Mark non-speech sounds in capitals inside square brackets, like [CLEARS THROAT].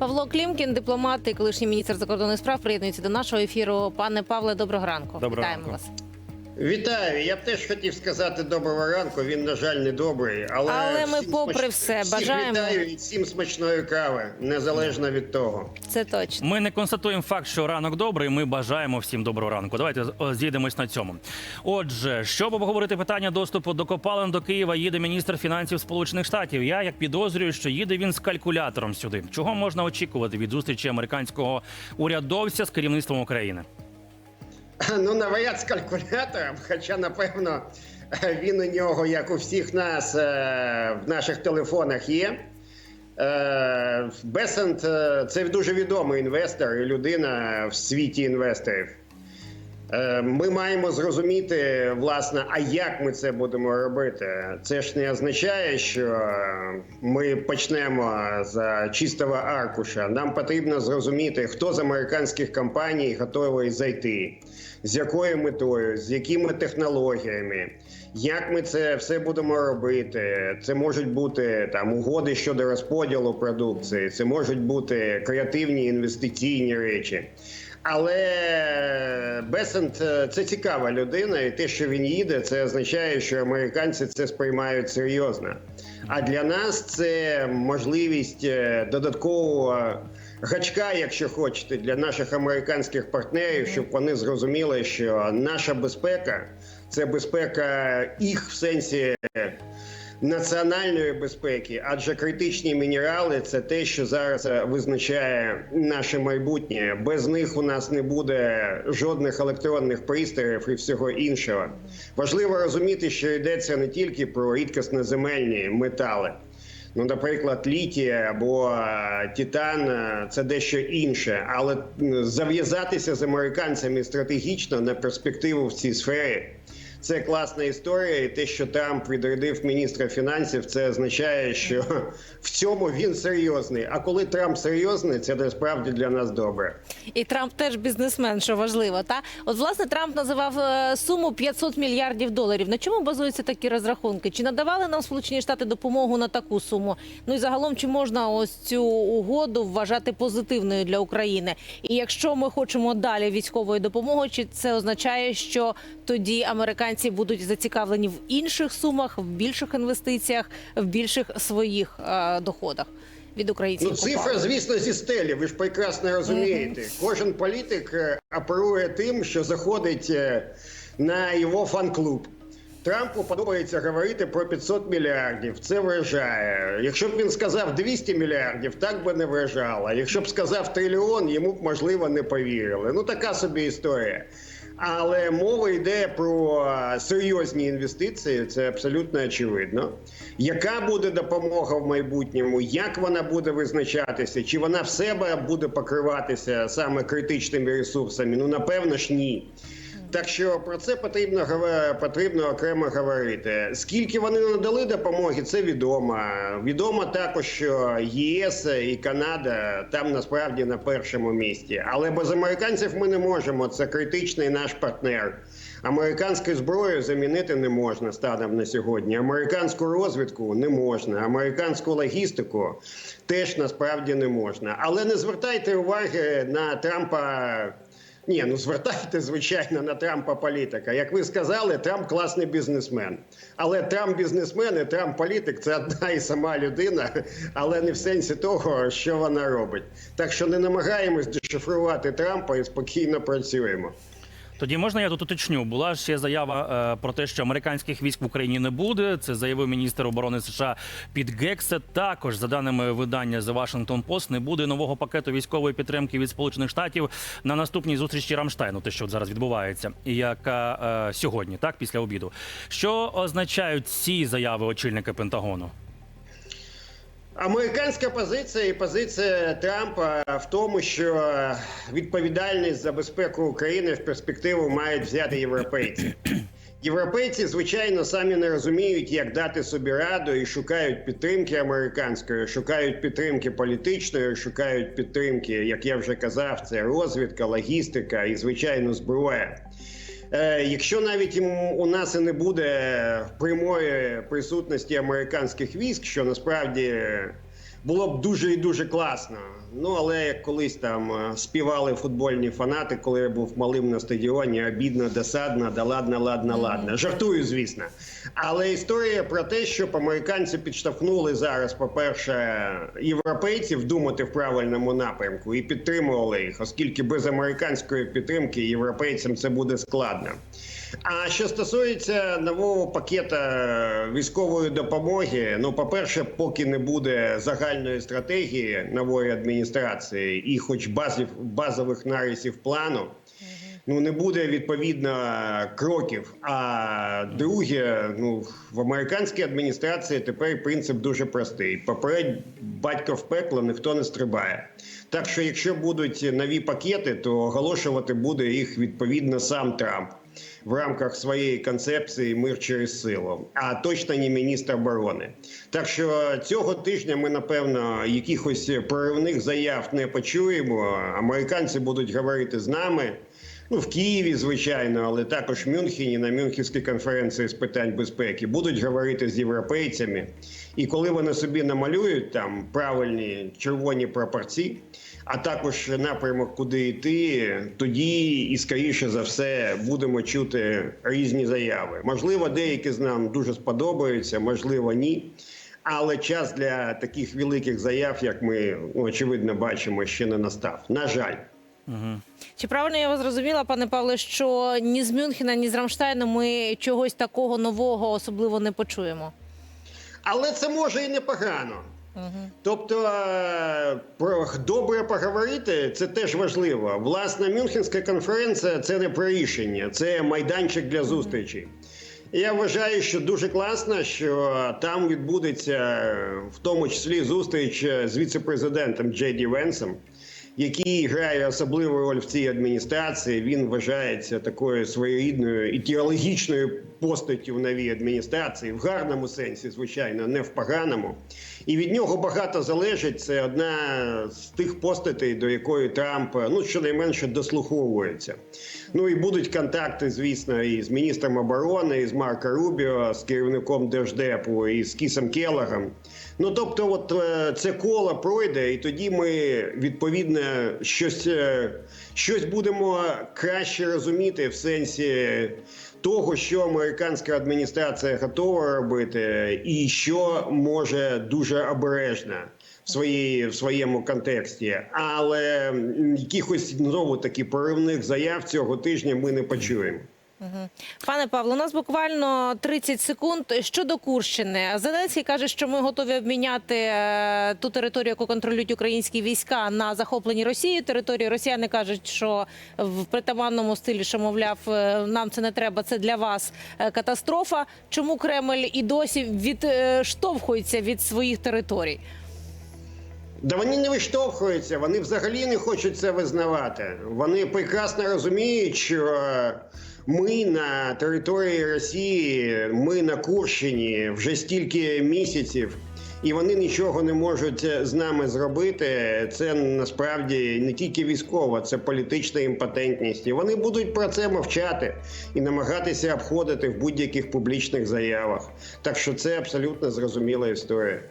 Павло Клімкін, дипломат і колишній міністр закордонних справ, приєднується до нашого ефіру. Пане Павле, доброго ранку. Доброго Вітаємо ранку. вас. Вітаю. Я б теж хотів сказати доброго ранку. Він, на жаль, не добрий. Але, Але ми всім попри смач- все всіх бажаємо. вітаю і всім смачної кави, незалежно від того. Це точно. Ми не констатуємо факт, що ранок добрий. Ми бажаємо всім доброго ранку. Давайте о, з'їдемось на цьому. Отже, щоб обговорити питання доступу до копалин до Києва, їде міністр фінансів Сполучених Штатів. Я як підозрюю, що їде він з калькулятором сюди. Чого можна очікувати від зустрічі американського урядовця з керівництвом України? [CLEARS THROAT] Ну, навряд з калькулятором, хоча, напевно, він у нього, як у всіх нас, е, в наших телефонах є. Е, Бесент е, це дуже відомий інвестор і людина в світі інвесторів. Е, Ми маємо зрозуміти, власне, а як ми це будемо робити. Це ж не означає, що ми почнемо з чистого аркуша. Нам потрібно зрозуміти, хто з американських компаній готовий зайти, з якою метою, з якими технологіями. Як ми це все будемо робити? Це можуть бути там угоди щодо розподілу продукції, це можуть бути креативні інвестиційні речі. Але Бесент е, це цікава людина, і те, що він їде, це означає, що американці це сприймають серйозно. А для нас це можливість е, додаткового гачка, якщо хочете, для наших американських партнерів, щоб вони зрозуміли, що наша безпека це безпека їх в сенсі національної безпеки, адже критичні мінерали це те, що зараз е, визначає наше майбутнє. Без них у нас не буде жодних електронних пристроїв і всього іншого. Важливо розуміти, що йдеться не тільки про рідкісноземельні метали. Ну, наприклад, літій або е, титан е, це дещо інше, але зав'язатися з американцями стратегічно на перспективу в цій сфері. Це класна історія, і те, що Трамп відрядив міністра фінансів, це означає, що в цьому він серйозний. А коли Трамп серйозний, це насправді для нас добре. І Трамп теж бізнесмен, що важливо. Та от власне Трамп називав е, суму 500 мільярдів доларів. На чому базуються такі розрахунки? Чи надавали нам Сполучені Штати допомогу на таку суму? Ну і загалом, чи можна ось цю угоду вважати позитивною для України? І якщо ми хочемо далі військової допомоги, чи це означає, що тоді американці будуть зацікавлені в інших сумах, в більших інвестиціях, в більших своїх е, доходах від українських Ну, цифра, звісно, зі стелі. Ви ж прекрасно розумієте. Кожен політик е, оперує тим, що заходить е, на його фан-клуб. Трампу подобається говорити про 500 мільярдів. Це вражає. Якщо б він сказав 200 мільярдів, так би не вражало. Якщо б сказав трильйон, йому б можливо не повірили. Ну така собі історія. Але мова йде про е, серйозні інвестиції, це абсолютно очевидно. Яка буде допомога в майбутньому? Як вона буде визначатися? Чи вона в себе буде покриватися саме критичними ресурсами? Ну напевно ж ні. Так що про це потрібно потрібно окремо говорити. Скільки вони надали допомоги, це відомо. Відомо також, що ЄС і Канада там насправді на першому місці. Але без американців ми не можемо. Це критичний наш партнер. Американську зброю замінити не можна станом на сьогодні. Американську розвідку не можна. Американську логістику теж насправді не можна. Але не звертайте уваги на Трампа. Ні, ну звертайте, звичайно, на Трампа політика. Як ви сказали, Трамп класний бізнесмен. Але Трамп бізнесмен і Трамп політик це одна і сама людина, але не в сенсі того, що вона робить. Так що не намагаємось дешифрувати Трампа і спокійно працюємо. Тоді можна я тут уточню. Була ще заява е, про те, що американських військ в Україні не буде. Це заявив міністр оборони США Піт Гексе. Також за даними видання The Washington Post, не буде нового пакету військової підтримки від Сполучених Штатів на наступній зустрічі Рамштайну, те, що зараз відбувається, яка е, сьогодні, так після обіду. Що означають ці заяви очільника Пентагону? Американська позиція і позиція Трампа в тому, що відповідальність за безпеку України в перспективу мають взяти європейці. [CLEARS THROAT] Європейці, звичайно, самі не розуміють, як дати собі раду і шукають підтримки американської, шукають підтримки політичної, шукають підтримки, як я вже казав, це розвідка, логістика і, звичайно, зброя. Е, Якщо навіть у нас і не буде прямої присутності американських військ, що насправді було б дуже і дуже класно. Ну але як колись там е, співали футбольні фанати, коли я був малим на стадіоні, обідно, досадно, да ладно, ладно, ладно. Жартую, звісно. Але історія про те, щоб американці підштовхнули зараз, по-перше, європейців думати в правильному напрямку і підтримували їх, оскільки без американської підтримки європейцям це буде складно. А що стосується нового пакета військової допомоги, ну по-перше, поки не буде загальної стратегії нової адміністрації і, хоч базів базових нарисів плану. Ну не буде відповідно кроків. А друге, ну в американській адміністрації тепер принцип дуже простий: попередь батько в пекло ніхто не стрибає. Так що, якщо будуть нові пакети, то оголошувати буде їх відповідно сам Трамп в рамках своєї концепції мир через силу, а точно не міністр оборони. Так що цього тижня ми напевно якихось проривних заяв не почуємо. Американці будуть говорити з нами. Ну, в Києві, звичайно, але також в Мюнхені на Мюнхенській конференції з питань безпеки будуть говорити з європейцями. І коли вони собі намалюють там правильні червоні прапорці, а також напрямок, куди йти, тоді і скоріше за все будемо чути різні заяви. Можливо, деякі з нам дуже сподобаються, можливо, ні. Але час для таких великих заяв, як ми очевидно бачимо, ще не настав. На жаль. Чи правильно я вас зрозуміла, пане Павле, що ні з Мюнхена, ні з Рамштайну ми чогось такого нового особливо не почуємо? Але це може і непогано. Тобто е, про добре поговорити це теж важливо. Власне, Мюнхенська конференція це не про рішення, це майданчик для зустрічі. Я вважаю, що дуже класно, що там відбудеться в тому числі зустріч е, з віце-президентом Джейді Венсом, який грає особливу роль в цій адміністрації. Він вважається такою своєрідною ідеологічною постаттю в новій адміністрації, в гарному сенсі, звичайно, не в поганому. І від нього багато залежить. Це одна з тих постатей, до якої Трамп ну щонайменше дослуховується. Ну і будуть контакти, звісно, і з міністром оборони, і з Марко Рубіо, з керівником держдепу, і з Кісом Келлогом. Ну тобто, от е, це коло пройде, і тоді ми відповідно щось, е, щось будемо краще розуміти в сенсі того, що американська адміністрація готова робити, і що може дуже обережно в своїй в своєму контексті. Але якихось знову таки проривних заяв цього тижня ми не почуємо. Пане Павло, у нас буквально 30 секунд щодо Курщини. Зеленський каже, що ми готові обміняти е, ту територію, яку контролюють українські війська, на захоплені Росією території. Росіяни кажуть, що в притаманному стилі, що мовляв, е, нам це не треба, це для вас е, катастрофа. Чому Кремль і досі відштовхується від своїх територій? Да вони не виштовхуються, вони взагалі не хочуть це визнавати. Вони прекрасно розуміють, що ми на території Росії, ми на Курщині вже стільки місяців, і вони нічого не можуть з нами зробити. Це насправді не тільки військова, це політична імпотентність. І вони будуть про це мовчати і намагатися обходити в будь-яких публічних заявах. Так що це абсолютно зрозуміла історія.